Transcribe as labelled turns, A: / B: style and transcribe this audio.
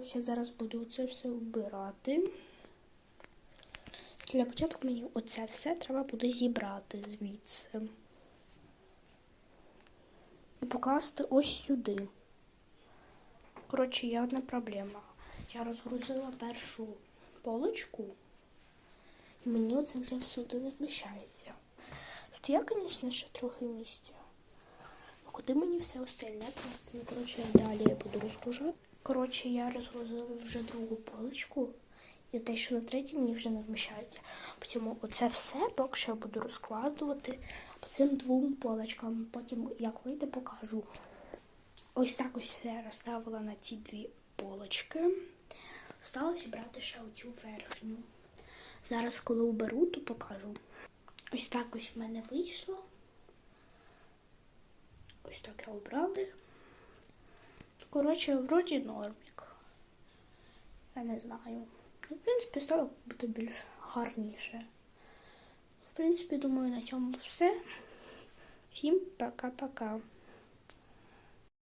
A: Ось я зараз буду це все вбирати. Для початку мені оце все треба буде зібрати звідси. І покласти ось сюди. Коротше, є одна проблема. Я розгрузила першу полочку, і мені оце вже всюди не вміщається. Тут є, звісно, ще трохи місця. Куди мені все остальне класти? Ну, коротше, далі я буду розгружати. Коротше, я розгрузила вже другу полочку. І те, що на третій мені вже не вміщається. Потім оце все поки що я буду розкладувати по цим двом полочкам. Потім, як вийде, покажу. Ось так ось все я розставила на ці дві полочки. Сталося брати ще оцю верхню. Зараз, коли уберу, то покажу. Ось так ось в мене вийшло. Ось так я обрали. Коротше, вроді нормік. Я не знаю. Ну, В принципі, стало бути більш гарніше. В принципі, думаю, на цьому все. Всім пока-пока.